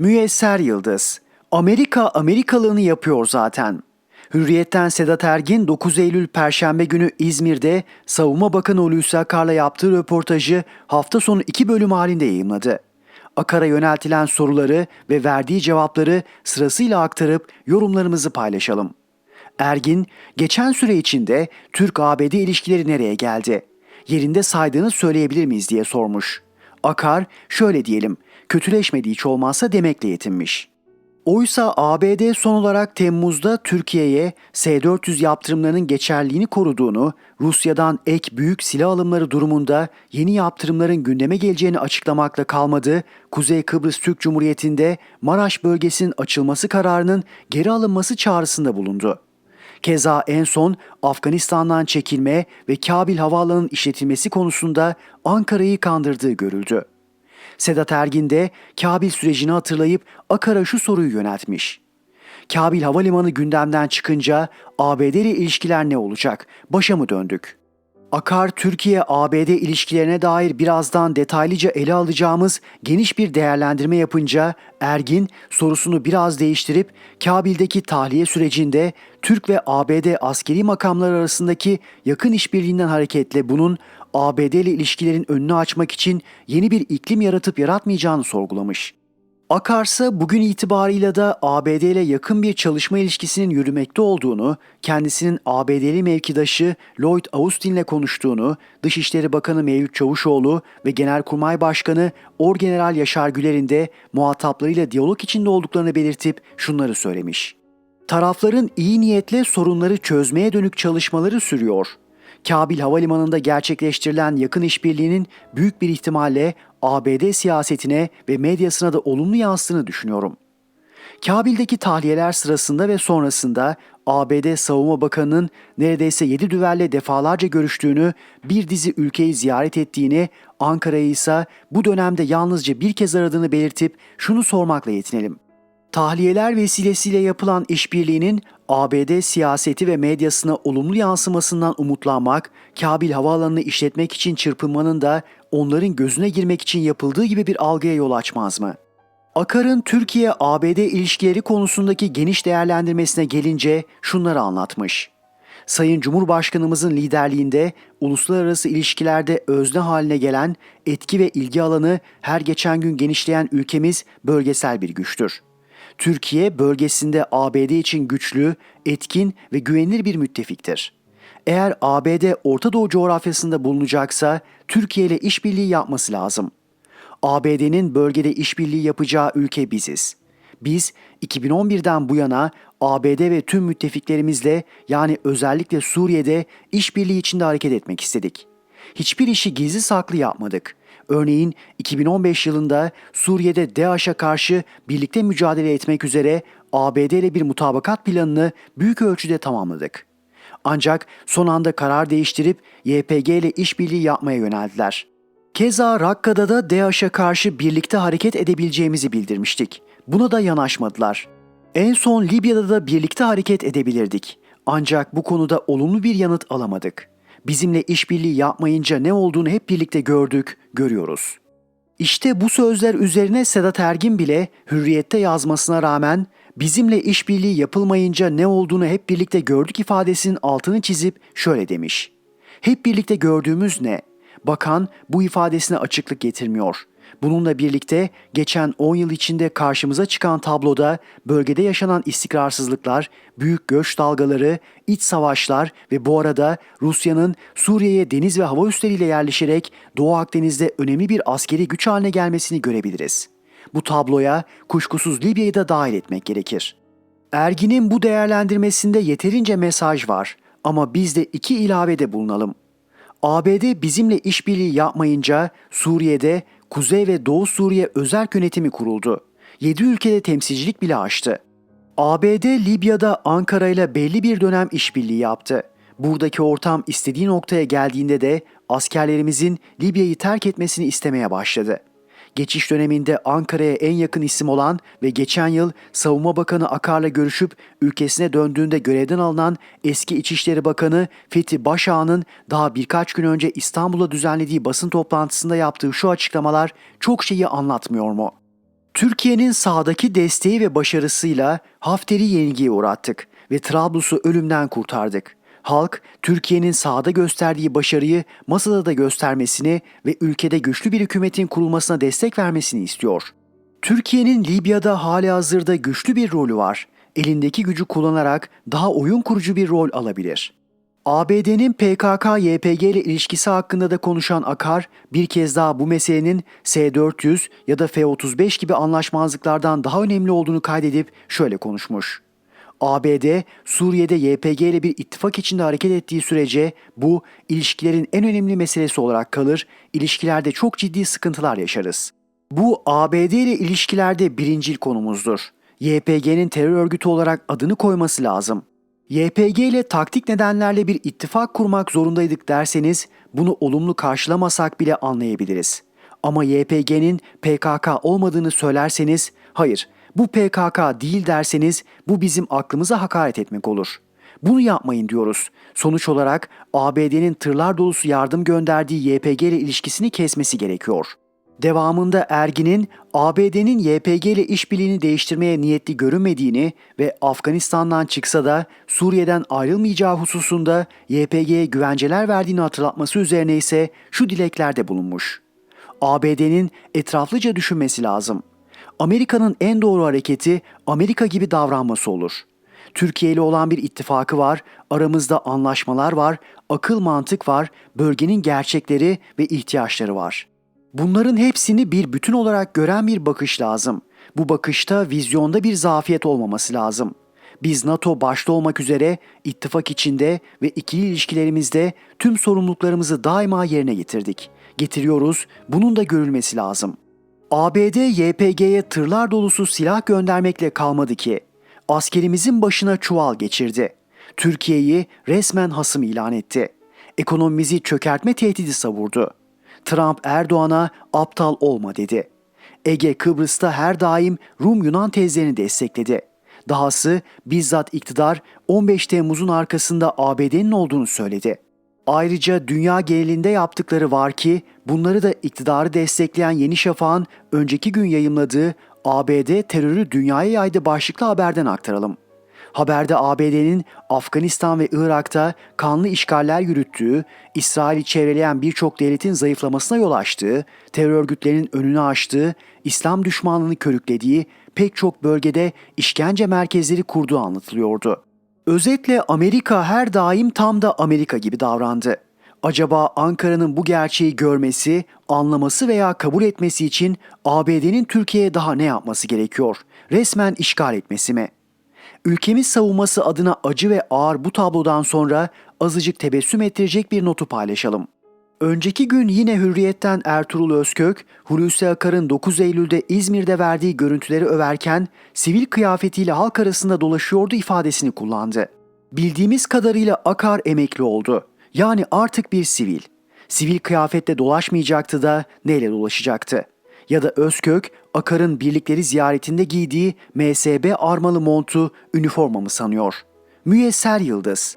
Müyesser Yıldız. Amerika Amerikalığını yapıyor zaten. Hürriyet'ten Sedat Ergin 9 Eylül Perşembe günü İzmir'de Savunma Bakanı Hulusi Akar'la yaptığı röportajı hafta sonu iki bölüm halinde yayımladı. Akar'a yöneltilen soruları ve verdiği cevapları sırasıyla aktarıp yorumlarımızı paylaşalım. Ergin, geçen süre içinde Türk-ABD ilişkileri nereye geldi? Yerinde saydığını söyleyebilir miyiz diye sormuş. Akar, şöyle diyelim, kötüleşmedi hiç olmazsa demekle yetinmiş. Oysa ABD son olarak Temmuz'da Türkiye'ye S-400 yaptırımlarının geçerliğini koruduğunu, Rusya'dan ek büyük silah alımları durumunda yeni yaptırımların gündeme geleceğini açıklamakla kalmadı, Kuzey Kıbrıs Türk Cumhuriyeti'nde Maraş bölgesinin açılması kararının geri alınması çağrısında bulundu. Keza en son Afganistan'dan çekilme ve Kabil Havaalanı'nın işletilmesi konusunda Ankara'yı kandırdığı görüldü. Sedat Ergin de Kabil sürecini hatırlayıp Akar'a şu soruyu yöneltmiş. Kabil Havalimanı gündemden çıkınca ABD ile ilişkiler ne olacak? Başa mı döndük? Akar Türkiye-ABD ilişkilerine dair birazdan detaylıca ele alacağımız geniş bir değerlendirme yapınca Ergin sorusunu biraz değiştirip Kabil'deki tahliye sürecinde Türk ve ABD askeri makamlar arasındaki yakın işbirliğinden hareketle bunun ABD ile ilişkilerin önünü açmak için yeni bir iklim yaratıp yaratmayacağını sorgulamış. Akarsa bugün itibarıyla da ABD ile yakın bir çalışma ilişkisinin yürümekte olduğunu, kendisinin ABD'li mevkidaşı Lloyd Austin ile konuştuğunu, Dışişleri Bakanı Mevlüt Çavuşoğlu ve Genelkurmay Başkanı Orgeneral Yaşar Güler'in de muhataplarıyla diyalog içinde olduklarını belirtip şunları söylemiş. Tarafların iyi niyetle sorunları çözmeye dönük çalışmaları sürüyor. Kabil Havalimanı'nda gerçekleştirilen yakın işbirliğinin büyük bir ihtimalle ABD siyasetine ve medyasına da olumlu yansıdığını düşünüyorum. Kabil'deki tahliyeler sırasında ve sonrasında ABD Savunma Bakanı'nın neredeyse 7 düverle defalarca görüştüğünü, bir dizi ülkeyi ziyaret ettiğini, Ankara'yı ise bu dönemde yalnızca bir kez aradığını belirtip şunu sormakla yetinelim. Tahliyeler vesilesiyle yapılan işbirliğinin ABD siyaseti ve medyasına olumlu yansımasından umutlanmak, Kabil Havaalanı'nı işletmek için çırpınmanın da onların gözüne girmek için yapıldığı gibi bir algıya yol açmaz mı? Akar'ın Türkiye-ABD ilişkileri konusundaki geniş değerlendirmesine gelince şunları anlatmış. Sayın Cumhurbaşkanımızın liderliğinde uluslararası ilişkilerde özne haline gelen etki ve ilgi alanı her geçen gün genişleyen ülkemiz bölgesel bir güçtür. Türkiye bölgesinde ABD için güçlü, etkin ve güvenilir bir müttefiktir. Eğer ABD Orta Doğu coğrafyasında bulunacaksa Türkiye ile işbirliği yapması lazım. ABD'nin bölgede işbirliği yapacağı ülke biziz. Biz 2011'den bu yana ABD ve tüm müttefiklerimizle yani özellikle Suriye'de işbirliği içinde hareket etmek istedik. Hiçbir işi gizli saklı yapmadık. Örneğin 2015 yılında Suriye'de DAEŞ'e karşı birlikte mücadele etmek üzere ABD ile bir mutabakat planını büyük ölçüde tamamladık. Ancak son anda karar değiştirip YPG ile işbirliği yapmaya yöneldiler. Keza Rakka'da da DAEŞ'e karşı birlikte hareket edebileceğimizi bildirmiştik. Buna da yanaşmadılar. En son Libya'da da birlikte hareket edebilirdik. Ancak bu konuda olumlu bir yanıt alamadık. Bizimle işbirliği yapmayınca ne olduğunu hep birlikte gördük, görüyoruz. İşte bu sözler üzerine Sedat Ergin bile hürriyette yazmasına rağmen bizimle işbirliği yapılmayınca ne olduğunu hep birlikte gördük ifadesinin altını çizip şöyle demiş. Hep birlikte gördüğümüz ne? Bakan bu ifadesine açıklık getirmiyor. Bununla birlikte geçen 10 yıl içinde karşımıza çıkan tabloda bölgede yaşanan istikrarsızlıklar, büyük göç dalgaları, iç savaşlar ve bu arada Rusya'nın Suriye'ye deniz ve hava üsleriyle yerleşerek Doğu Akdeniz'de önemli bir askeri güç haline gelmesini görebiliriz. Bu tabloya kuşkusuz Libya'yı da dahil etmek gerekir. Ergin'in bu değerlendirmesinde yeterince mesaj var ama biz de iki ilavede bulunalım. ABD bizimle işbirliği yapmayınca Suriye'de Kuzey ve Doğu Suriye özel yönetimi kuruldu. 7 ülkede temsilcilik bile açtı. ABD Libya'da Ankara ile belli bir dönem işbirliği yaptı. Buradaki ortam istediği noktaya geldiğinde de askerlerimizin Libya'yı terk etmesini istemeye başladı. Geçiş döneminde Ankara'ya en yakın isim olan ve geçen yıl Savunma Bakanı Akar'la görüşüp ülkesine döndüğünde görevden alınan eski İçişleri Bakanı Fethi Başağ'ın daha birkaç gün önce İstanbul'da düzenlediği basın toplantısında yaptığı şu açıklamalar çok şeyi anlatmıyor mu? Türkiye'nin sahadaki desteği ve başarısıyla Hafter'i yenilgiye uğrattık ve Trablus'u ölümden kurtardık. Halk, Türkiye'nin sahada gösterdiği başarıyı masada da göstermesini ve ülkede güçlü bir hükümetin kurulmasına destek vermesini istiyor. Türkiye'nin Libya'da hali hazırda güçlü bir rolü var. Elindeki gücü kullanarak daha oyun kurucu bir rol alabilir. ABD'nin PKK-YPG ile ilişkisi hakkında da konuşan Akar, bir kez daha bu meselenin S-400 ya da F-35 gibi anlaşmazlıklardan daha önemli olduğunu kaydedip şöyle konuşmuş. ABD, Suriye'de YPG ile bir ittifak içinde hareket ettiği sürece bu ilişkilerin en önemli meselesi olarak kalır, ilişkilerde çok ciddi sıkıntılar yaşarız. Bu ABD ile ilişkilerde birincil konumuzdur. YPG'nin terör örgütü olarak adını koyması lazım. YPG ile taktik nedenlerle bir ittifak kurmak zorundaydık derseniz bunu olumlu karşılamasak bile anlayabiliriz. Ama YPG'nin PKK olmadığını söylerseniz hayır bu PKK değil derseniz bu bizim aklımıza hakaret etmek olur. Bunu yapmayın diyoruz. Sonuç olarak ABD'nin tırlar dolusu yardım gönderdiği YPG ile ilişkisini kesmesi gerekiyor. Devamında Ergin'in ABD'nin YPG ile işbirliğini değiştirmeye niyetli görünmediğini ve Afganistan'dan çıksa da Suriye'den ayrılmayacağı hususunda YPG'ye güvenceler verdiğini hatırlatması üzerine ise şu dileklerde bulunmuş. ABD'nin etraflıca düşünmesi lazım. Amerika'nın en doğru hareketi Amerika gibi davranması olur. Türkiye ile olan bir ittifakı var, aramızda anlaşmalar var, akıl mantık var, bölgenin gerçekleri ve ihtiyaçları var. Bunların hepsini bir bütün olarak gören bir bakış lazım. Bu bakışta vizyonda bir zafiyet olmaması lazım. Biz NATO başta olmak üzere ittifak içinde ve ikili ilişkilerimizde tüm sorumluluklarımızı daima yerine getirdik. Getiriyoruz, bunun da görülmesi lazım. ABD YPG'ye tırlar dolusu silah göndermekle kalmadı ki. Askerimizin başına çuval geçirdi. Türkiye'yi resmen hasım ilan etti. Ekonomimizi çökertme tehdidi savurdu. Trump Erdoğan'a aptal olma dedi. Ege Kıbrıs'ta her daim Rum Yunan tezlerini destekledi. Dahası bizzat iktidar 15 Temmuz'un arkasında ABD'nin olduğunu söyledi. Ayrıca dünya genelinde yaptıkları var ki bunları da iktidarı destekleyen Yeni Şafak'ın önceki gün yayımladığı ABD terörü dünyaya yaydı başlıklı haberden aktaralım. Haberde ABD'nin Afganistan ve Irak'ta kanlı işgaller yürüttüğü, İsrail'i çevreleyen birçok devletin zayıflamasına yol açtığı, terör örgütlerinin önünü açtığı, İslam düşmanlığını körüklediği pek çok bölgede işkence merkezleri kurduğu anlatılıyordu. Özetle Amerika her daim tam da Amerika gibi davrandı. Acaba Ankara'nın bu gerçeği görmesi, anlaması veya kabul etmesi için ABD'nin Türkiye'ye daha ne yapması gerekiyor? Resmen işgal etmesi mi? Ülkemiz savunması adına acı ve ağır bu tablodan sonra azıcık tebessüm ettirecek bir notu paylaşalım. Önceki gün yine Hürriyet'ten Ertuğrul Özkök, Hulusi Akar'ın 9 Eylül'de İzmir'de verdiği görüntüleri överken sivil kıyafetiyle halk arasında dolaşıyordu ifadesini kullandı. Bildiğimiz kadarıyla Akar emekli oldu. Yani artık bir sivil. Sivil kıyafette dolaşmayacaktı da neyle dolaşacaktı? Ya da Özkök, Akar'ın birlikleri ziyaretinde giydiği MSB armalı montu üniforma mı sanıyor? Müyesser Yıldız